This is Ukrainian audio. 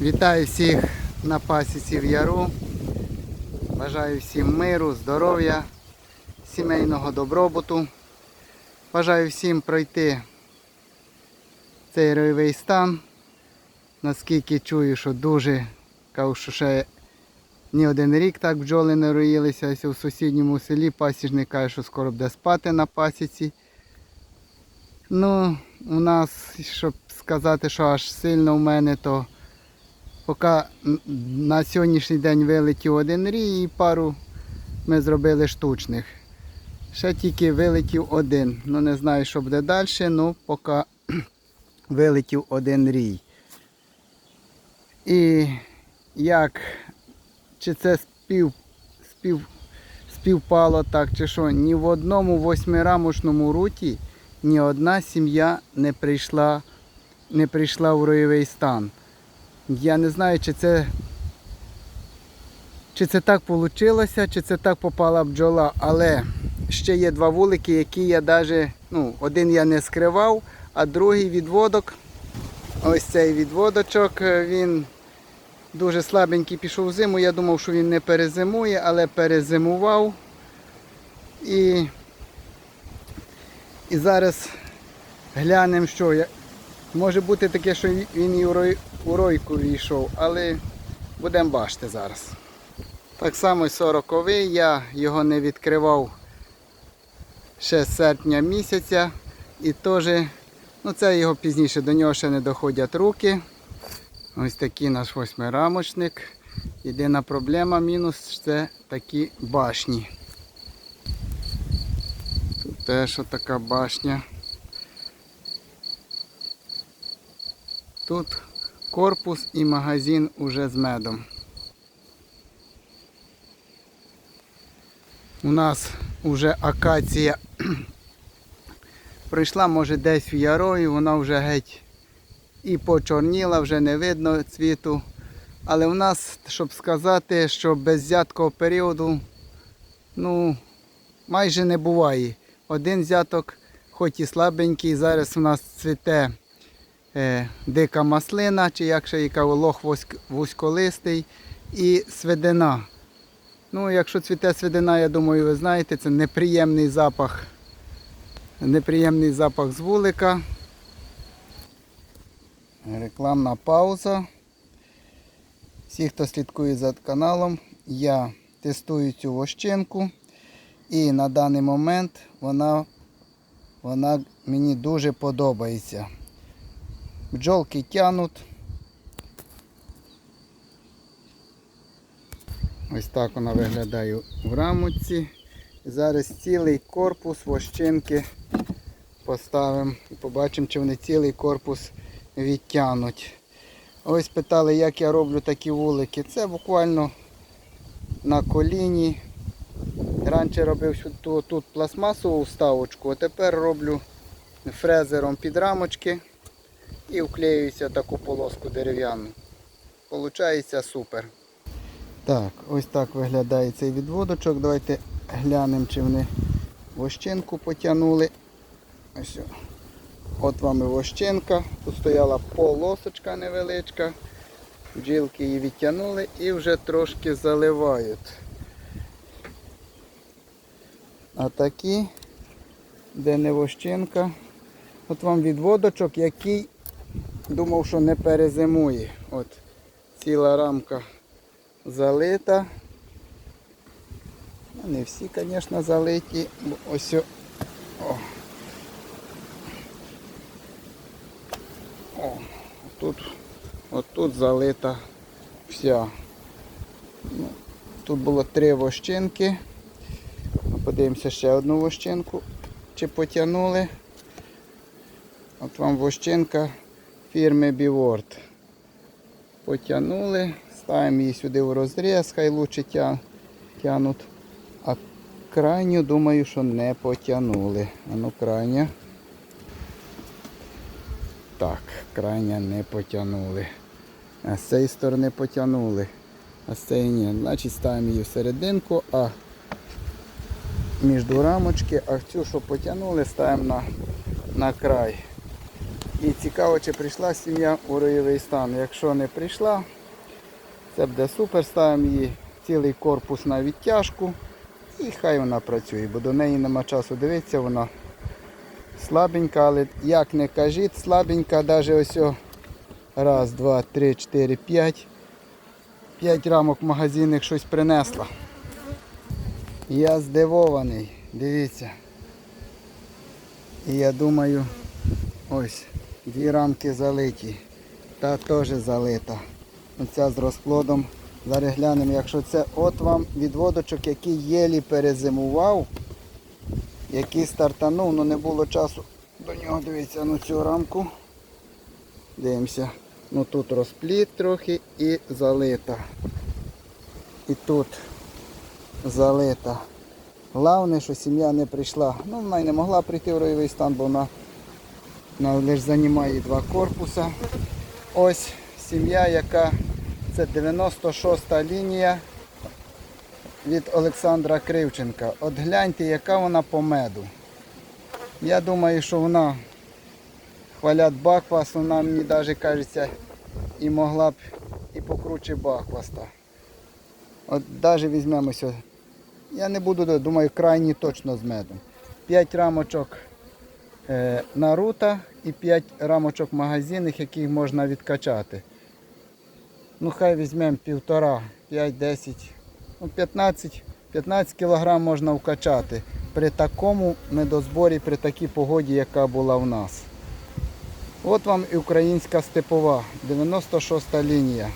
Вітаю всіх на пасіці в Яру. Бажаю всім миру, здоров'я, сімейного добробуту. Бажаю всім пройти цей ройовий стан. Наскільки чую, що дуже кажу, що ще ні один рік так бджоли не роїлися. Ось у сусідньому селі пасічник каже, що скоро буде спати на пасіці. Ну, у нас, щоб сказати, що аж сильно в мене, то поки на сьогоднішній день вилетів один рій і пару ми зробили штучних. Ще тільки вилетів один. Ну не знаю, що буде далі, ну поки вилетів один рій. І як, чи це спів, спів, співпало так, чи що, ні в одному восьмирамочному руті ні одна сім'я не прийшла, не прийшла в ройовий стан. Я не знаю, чи це, чи це так вийшло, чи це так попала бджола, але ще є два вулики, які я навіть, ну, один я не скривав, а другий відводок, ось цей відводочок, е, він дуже слабенький пішов в зиму. Я думав, що він не перезимує, але перезимував. І і зараз глянемо, що. Може бути таке, що він і у, ройку війшов, але будемо бачити зараз. Так само й 40 я його не відкривав ще з серпня місяця. І теж, ну це його пізніше, до нього ще не доходять руки. Ось такий наш восьмирамочник. Єдина проблема, мінус це такі башні. Тут теж така башня. Тут корпус і магазин уже з медом. У нас вже акація прийшла, може десь в ярою, вона вже геть і почорніла, вже не видно цвіту. Але в нас, щоб сказати, що без взяткого періоду, ну, майже не буває. Один взяток, хоч і слабенький, зараз у нас цвіте дика маслина, чи як ще яка лох вузьколистий і свидина. Ну, якщо цвіте свидина, я думаю, ви знаєте, це неприємний запах. Неприємний запах з вулика. Рекламна пауза. Всі, хто слідкує за каналом, я тестую цю вощинку. І на даний момент вона, вона мені дуже подобається. Бджолки тянуть. Ось так вона виглядає в рамочці. Зараз цілий корпус вощинки поставимо і побачимо, чи вони цілий корпус відтягнуть. Ось питали, як я роблю такі вулики. Це буквально на коліні. Раніше робив тут пластмасову вставочку, а тепер роблю фрезером під рамочки і вклеюся таку полоску дерев'яну. Получається супер. Так, ось так виглядає цей відводочок. Давайте глянемо, чи вони вощинку потягнули. Ось. От вам і вощинка. Тут стояла полосочка невеличка. Бджілки її відтягнули і вже трошки заливають. А такі, де не вощинка. От вам відводочок, який думав, що не перезимує. От ціла рамка залита. Ну, Не всі, звісно, залиті, бо ось о. О, тут, отут залита вся. Ну, тут було три вощинки. Подивимося ще одну вощинку, чи потягнули. От вам вощинка фірми Біворд. Потягнули, ставимо її сюди в розріз, хай лучше тя- тянуть. А крайню, думаю, що не потягнули. А ну крайня. Так, крайня не потягнули. А з цієї сторони потягнули. А з цієї ні. Значить ставимо її всерединку, а між рамочки, а цю, що потягнули, ставимо на, на край. І цікаво, чи прийшла сім'я у ройовий стан. Якщо не прийшла, це буде супер. Ставимо її цілий корпус на відтяжку і хай вона працює, бо до неї нема часу дивитися, вона слабенька, але як не кажіть, слабенька, навіть ось раз, два, три, чотири, п'ять. П'ять рамок магазинних щось принесла. Я здивований, дивіться. І я думаю, ось, дві рамки залиті. Та теж залита. Оця з розплодом. Зараз глянемо, якщо це от вам відводочок, який єлі перезимував, який стартанув, ну не було часу до нього дивіться на цю рамку. Дивимося. Ну тут розпліт трохи і залита. І тут залита. Головне, що сім'я не прийшла. Ну, вона й не могла прийти в ройовий стан, бо вона лише займає два корпуса. Ось сім'я, яка це 96-та лінія від Олександра Кривченка. От гляньте, яка вона по меду. Я думаю, що вона хвалять Баквас, вона мені навіть кажеться і могла б і покруче Бакваста. От навіть візьмемося. Я не буду, думаю, крайні точно з медом. 5 рамочок е, Наруто і 5 рамочок магазинних, яких можна відкачати. Ну хай візьмемо півтора, 5-10, ну 15, 15 кг можна вкачати при такому медозборі, при такій погоді, яка була в нас. От вам і українська степова, 96 лінія.